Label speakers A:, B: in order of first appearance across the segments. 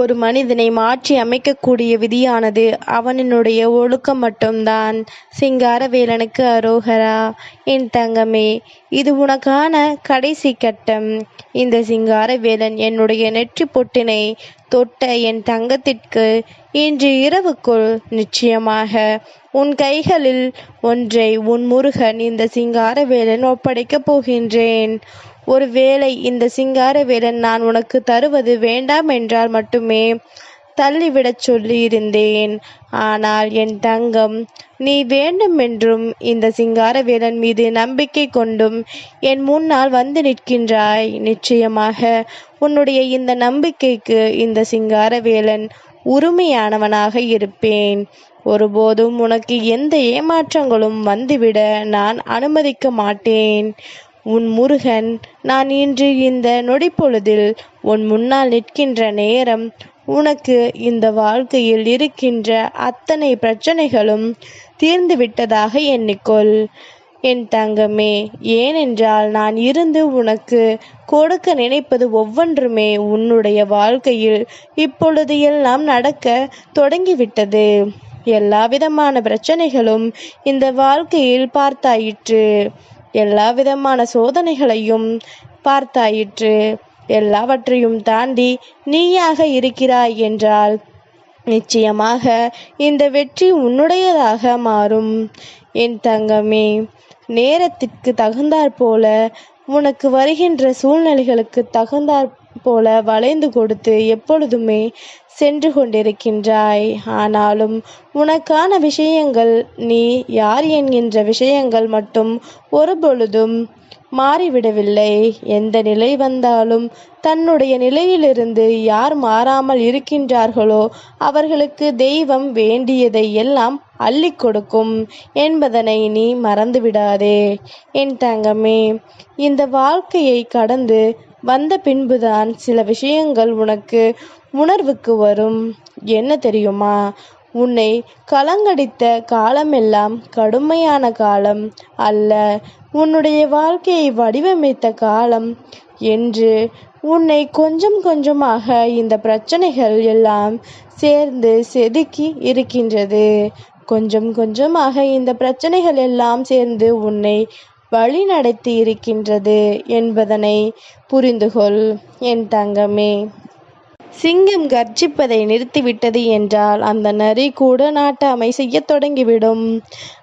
A: ஒரு மனிதனை மாற்றி அமைக்கக்கூடிய விதியானது அவனினுடைய ஒழுக்கம் மட்டும்தான். சிங்காரவேலனுக்கு அரோகரா என் தங்கமே இது உனக்கான கடைசி கட்டம். இந்த சிங்காரவேலன் என்னுடைய நெற்றி பொட்டினை தொட்ட என் தங்கத்திற்கு இன்று இரவுக்குள் நிச்சயமாக உன் கைகளில் ஒன்றை உன் முருகன் இந்த சிங்காரவேலன் ஒப்படைக்கப் போகின்றேன். ஒருவேளை இந்த சிங்கார வேலன் நான் உனக்கு தருவது வேண்டாம் என்றால் மட்டுமே தள்ளிவிடச் சொல்லியிருந்தேன். ஆனால் என் தங்கம் நீ வேண்டுமென்றும் இந்த சிங்காரவேலன் மீது நம்பிக்கை கொண்டும் என் முன்னால் வந்து நிற்கின்றாய். நிச்சயமாக உன்னுடைய இந்த நம்பிக்கைக்கு இந்த சிங்காரவேலன் உரிமையானவனாக இருப்பேன். ஒருபோதும் உனக்கு எந்த ஏமாற்றங்களும் வந்துவிட நான் அனுமதிக்க மாட்டேன். உன் முருகன் நான் இன்று இந்த நொடிப்பொழுதில் உன் முன்னால் நிற்கின்ற நேரம் உனக்கு இந்த வாழ்க்கையில் இருக்கின்ற அத்தனை பிரச்சனைகளும் தீர்ந்துவிட்டதாக எண்ணிக்கொள். என் தங்கமே ஏனென்றால் நான் இருந்து உனக்கு கொடுக்க நினைப்பது ஒவ்வொன்றுமே உன்னுடைய வாழ்க்கையில் இப்பொழுது எல்லாம் நடக்க தொடங்கிவிட்டது. எல்லா விதமான பிரச்சனைகளும் இந்த வாழ்க்கையில் பார்த்தாயிற்று. எல்லா விதமான சோதனைகளையும் பார்த்தாயிற்று. எல்லாவற்றையும் தாண்டி நீயாக இருக்கிறாய் என்றால் நிச்சயமாக இந்த வெற்றி உன்னுடையதாக மாறும். என் தங்கமே நேரத்திற்கு தகுந்தாற் போல உனக்கு வருகின்ற சூழ்நிலைகளுக்கு தகுந்தாற் போல வளைந்து கொடுத்து எப்பொழுதுமே சென்று கொண்டிருக்கின்றாய். ஆனாலும் உனக்கான விஷயங்கள் நீ யார் என்கின்ற விஷயங்கள் மட்டும் ஒருபொழுதும் மாறிவிடவில்லை. எந்த நிலை வந்தாலும் தன்னுடைய நிலையிலிருந்து யார் மாறாமல் இருக்கின்றார்களோ அவர்களுக்கு தெய்வம் வேண்டியதை எல்லாம் அள்ளி கொடுக்கும் என்பதனை நீ மறந்துவிடாதே. என் தங்கமே இந்த வாழ்க்கையை கடந்து வந்த பின்புதான் சில விஷயங்கள் உனக்கு உணர்வுக்கு வரும். என்ன தெரியுமா? உன்னை கலங்கடித்த காலமெல்லாம் கடுமையான காலம் அல்ல. உன்னுடைய வாழ்க்கையை வடிவமைத்த காலம் என்று உன்னை கொஞ்சம் கொஞ்சமாக இந்த பிரச்சனைகள் எல்லாம் சேர்ந்து செதுக்கி இருக்கின்றது. கொஞ்சம் கொஞ்சமாக இந்த பிரச்சனைகள் எல்லாம் சேர்ந்து உன்னை வழி நடத்தி இருக்கின்றது என்பதனை புரிந்துகொள் என் தங்கமே. சிங்கம் கர்ஜிப்பதை நிறுத்திவிட்டது என்றால் அந்த நரி கூட நாட்டாமை செய்யத் தொடங்கிவிடும்.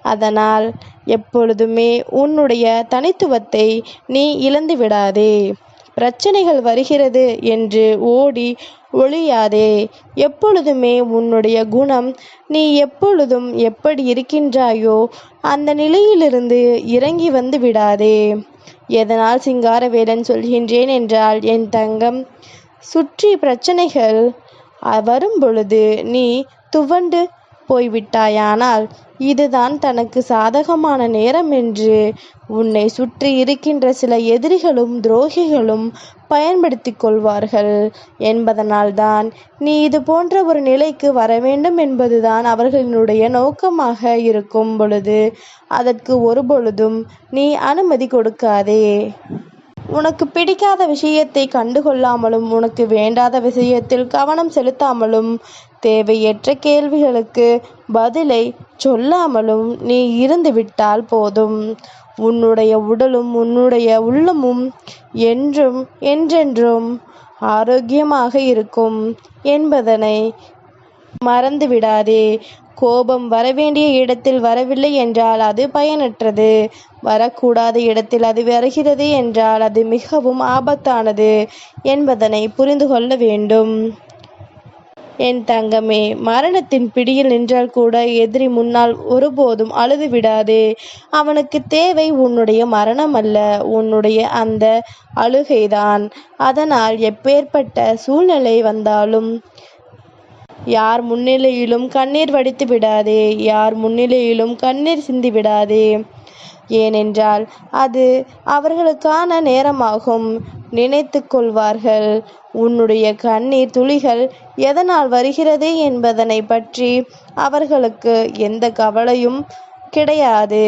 A: அதனால் எப்பொழுதுமே உன்னுடைய தனித்துவத்தை நீ இழந்து விடாதே பிரச்சனைகள் வருகிறது என்று ஓடி ஒழியாதே. எப்பொழுதுமே உன்னுடைய குணம் நீ எப்பொழுதும் எப்படி இருக்கின்றாயோ அந்த நிலையிலிருந்து இறங்கி வந்து விடாதே. எதனால் சிங்காரவேலன் சொல்கின்றேன் என்றால் என் தங்கம் சுற்றி பிரச்சனைகள் வரும் பொழுது நீ துவண்டு போய்விட்டாயானால் இதுதான் தனக்கு சாதகமான நேரம் என்று உன்னை சுற்றி இருக்கின்ற சில எதிரிகளும் துரோகிகளும் பயன்படுத்தி கொள்வார்கள். என்பதனால்தான் நீ இது போன்ற ஒரு நிலைக்கு வர வேண்டும் என்பதுதான் அவர்களினுடைய நோக்கமாக இருக்கும் பொழுது அதற்கு ஒரு பொழுதும் நீ அனுமதி கொடுக்காதே. உனக்கு பிடிக்காத விஷயத்தை கண்டுகொள்ளாமலும் உனக்கு வேண்டாத விஷயத்தில் கவனம் செலுத்தாமலும் தேவையற்ற கேள்விகளுக்கு பதிலை சொல்லாமலும் நீ இருந்துவிட்டால் போதும். உன்னுடைய உடலும் உன்னுடைய உள்ளமும் என்றும் என்றென்றும் ஆரோக்கியமாக இருக்கும் என்பதனை மறந்துவிடாதே. கோபம் வரவேண்டிய இடத்தில் வரவில்லை என்றால் அது பயனற்றது. வரக்கூடாத இடத்தில் அது வருகிறது என்றால் அது மிகவும் ஆபத்தானது என்பதனை புரிந்து கொள்ள வேண்டும். என் தங்கமே மரணத்தின் பிடியில் நின்றால் கூட எதிரி முன்னால் ஒருபோதும் அழுது விடாதே அவனுக்கு தேவை உன்னுடைய மரணம் அல்ல உன்னுடைய அந்த அழுகைதான். அதனால் எப்பேற்பட்ட சூழ்நிலை வந்தாலும் யார் முன்னிலையிலும் கண்ணீர் வடித்து விடாதே யார் முன்னிலையிலும் கண்ணீர் சிந்தி விடாதே ஏனென்றால் அது அவர்களுக்கான நேரமாகும். நினைத்து கொள்வார்கள் உன்னுடைய கண்ணீர் துளிகள் எதனால் வருகிறது என்பதனை பற்றி அவர்களுக்கு எந்த கவலையும் கிடையாது.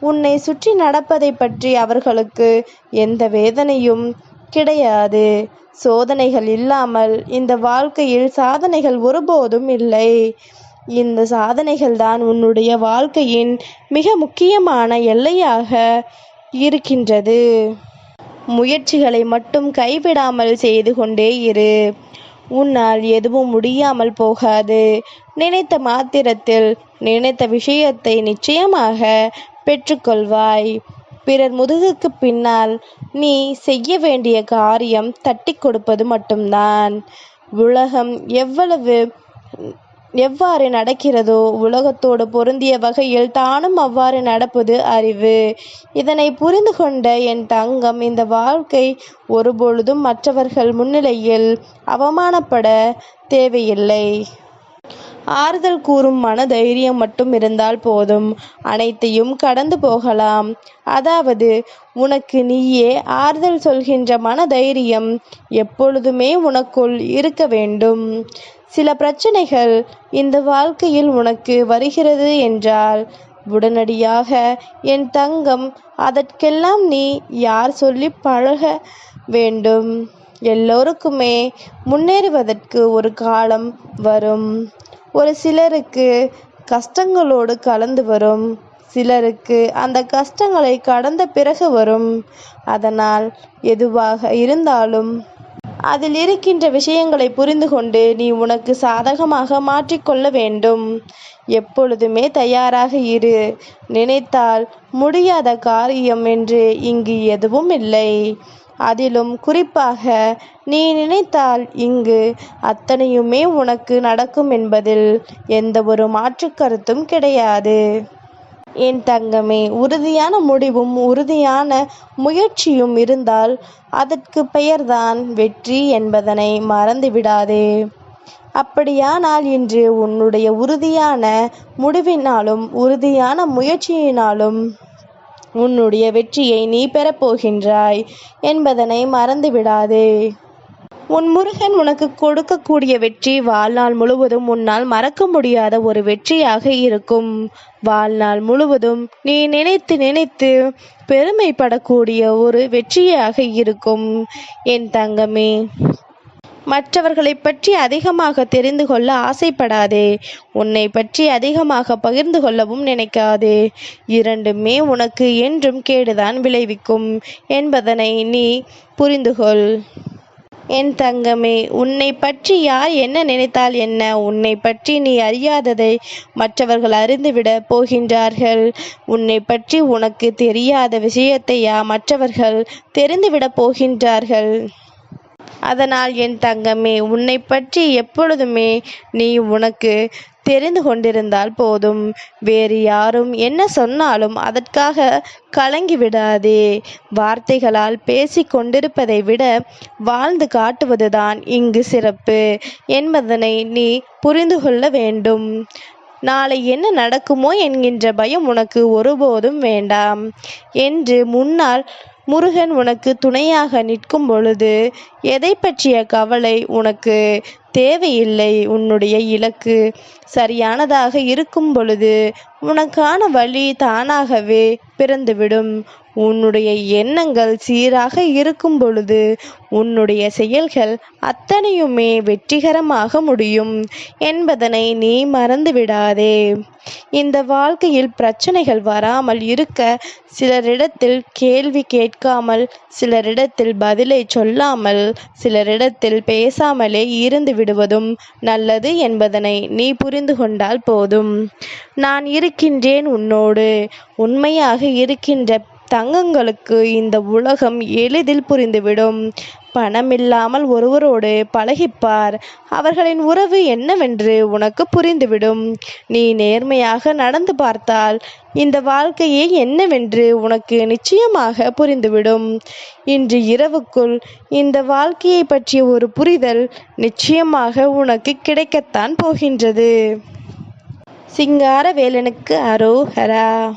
A: உன்னை சுற்றி நடப்பதை பற்றி அவர்களுக்கு எந்த வேதனையும் கிடையாது. சோதனைகள் இல்லாமல் இந்த வாழ்க்கையில் சாதனைகள் ஒருபோதும் இல்லை. இந்த சாதனைகள் தான் உன்னுடைய வாழ்க்கையின் மிக முக்கியமான எல்லையாக இருக்கின்றது. முயற்சிகளை மட்டும் கைவிடாமல் செய்து கொண்டே இரு. உன்னால் எதுவும் முடியாமல் போகாது. நினைத்த மாத்திரத்தில் நினைத்த விஷயத்தை நிச்சயமாக பெற்றுக்கொள்வாய். பிறர் முதுகுக்கு பின்னால் நீ செய்ய வேண்டிய காரியம் தட்டி கொடுப்பது மட்டும்தான். உலகம் எவ்வளவு எவ்வாறு நடக்கிறதோ உலகத்தோடு பொருந்திய வகையில் தானும் அவ்வாறு நடப்பது அறிவு. இதனை புரிந்து கொண்ட என் தங்கம் இந்த வாழ்க்கை ஒருபொழுதும் மற்றவர்கள் முன்னிலையில் அவமானப்பட தேவையில்லை. ஆறுதல் கூறும் மன தைரியம் மட்டும் இருந்தால் போதும். அனைத்தையும் கடந்து போகலாம். அதாவது உனக்கு நீயே ஆறுதல் சொல்கின்ற மன தைரியம் எப்பொழுதுமே உனக்குள் இருக்க வேண்டும். சில பிரச்சனைகள் இந்த வாழ்க்கையில் உனக்கு வருகிறது என்றால் உடனடியாக என் தங்கம் அதற்கெல்லாம் நீ யார் சொல்லி பழக வேண்டும்? எல்லோருக்குமே முன்னேறுவதற்கு ஒரு காலம் வரும். ஒரு சிலருக்கு கஷ்டங்களோடு கலந்து வரும். சிலருக்கு அந்த கஷ்டங்களை கடந்த பிறகு வரும். அதனால் எதுவாக இருந்தாலும் அதில் இருக்கின்ற விஷயங்களை புரிந்து கொண்டு நீ உனக்கு சாதகமாக மாற்றிக்கொள்ள வேண்டும். எப்பொழுதுமே தயாராக இரு. நினைத்தால் முடியாத காரியம் என்று இங்கு எதுவும் இல்லை. அதிலும் குறிப்பாக நீ நினைத்தால் இங்கு அத்தனையுமே உனக்கு நடக்கும் என்பதில் எந்த ஒரு மாற்று கருத்தும் கிடையாது. என் தங்கமே உறுதியான முடிவும் உறுதியான முயற்சியும் இருந்தால் அதற்கு பெயர்தான் வெற்றி என்பதனை மறந்துவிடாதே. அப்படியானால் இன்று உன்னுடைய உறுதியான முடிவினாலும் உறுதியான முயற்சியினாலும் உன்னுடைய வெற்றியை நீ பெறப்போகின்றாய் என்பதனை மறந்துவிடாதே. உன் முருகன் உனக்கு கொடுக்கக்கூடிய வெற்றி வாழ்நாள் முழுவதும் உன்னால் மறக்க முடியாத ஒரு வெற்றியாக இருக்கும். வாழ்நாள் முழுவதும் நீ நினைத்து நினைத்து பெருமைப்படக்கூடிய ஒரு வெற்றியாக இருக்கும். என் தங்கமே மற்றவர்களை பற்றி அதிகமாக தெரிந்து கொள்ள ஆசைப்படாதே. உன்னை பற்றி அதிகமாக பகிர்ந்து கொள்ளவும் நினைக்காதே. இரண்டுமே உனக்கு என்றும் கேடுதான் விளைவிக்கும் என்பதனை நீ புரிந்துகொள். என் தங்கமே உன்னை பற்றி யார் என்ன நினைத்தால் என்ன? உன்னை பற்றி நீ அறியாததை மற்றவர்கள் அறிந்துவிட போகின்றார்கள். உன்னை பற்றி உனக்கு தெரியாத விஷயத்தையா மற்றவர்கள் தெரிந்துவிடப் போகின்றார்கள். அதனால் என் தங்கமே உன்னை பற்றி எப்பொழுதுமே நீ உனக்கு தெரிந்து கொண்டிருந்தால் போதும். வேறு யாரும் என்ன சொன்னாலும் அதற்காக கலங்கி விடாதே. வார்த்தைகளால் பேசி கொண்டிருப்பதை விட வாழ்ந்து காட்டுவதுதான் இங்கு சிறப்பு என்பதனை நீ புரிந்து கொள்ள வேண்டும். நாளை என்ன நடக்குமோ என்கின்ற பயம் உனக்கு ஒருபோதும் வேண்டாம் என்று முன்னால் முருகன் உனக்கு துணையாக நிற்கும் பொழுது எதை பற்றிய கவலை உனக்கு தேவையில்லை உன்னுடைய இலக்கு சரியானதாக இருக்கும் பொழுது உனக்கான வழி தானாகவே பிறந்துவிடும். உன்னுடைய எண்ணங்கள் சீராக இருக்கும் பொழுது உன்னுடைய செயல்கள் அத்தனையுமே வெற்றிகரமாக முடியும் என்பதனை நீ மறந்துவிடாதே. இந்த வாழ்க்கையில் பிரச்சனைகள் வராமல் இருக்க சிலரிடத்தில் கேள்வி கேட்காமல் சிலரிடத்தில் பதிலை சொல்லாமல் சிலரிடத்தில் பேசாமலே இருந்து விடுவதும் நல்லது என்பதனை நீ புரிந்து கொண்டால் போதும். நான் இருக்கின்றேன் உன்னோடு. உண்மையாக இருக்கின்ற தங்கங்களுக்கு இந்த உலகம் எளிதில் புரிந்துவிடும். பணமில்லாமல் ஒருவரோடு பழகிப்பார். அவர்களின் உறவு என்னவென்று உனக்கு புரிந்துவிடும். நீ நேர்மையாக நடந்து பார்த்தால் இந்த வாழ்க்கையே என்னவென்று உனக்கு நிச்சயமாக புரிந்துவிடும். இன்று இரவுக்குள் இந்த வாழ்க்கையை பற்றிய ஒரு புரிதல் நிச்சயமாக உனக்கு கிடைக்கத்தான் போகின்றது. சிங்காரவேலனுக்கு அரோஹரா.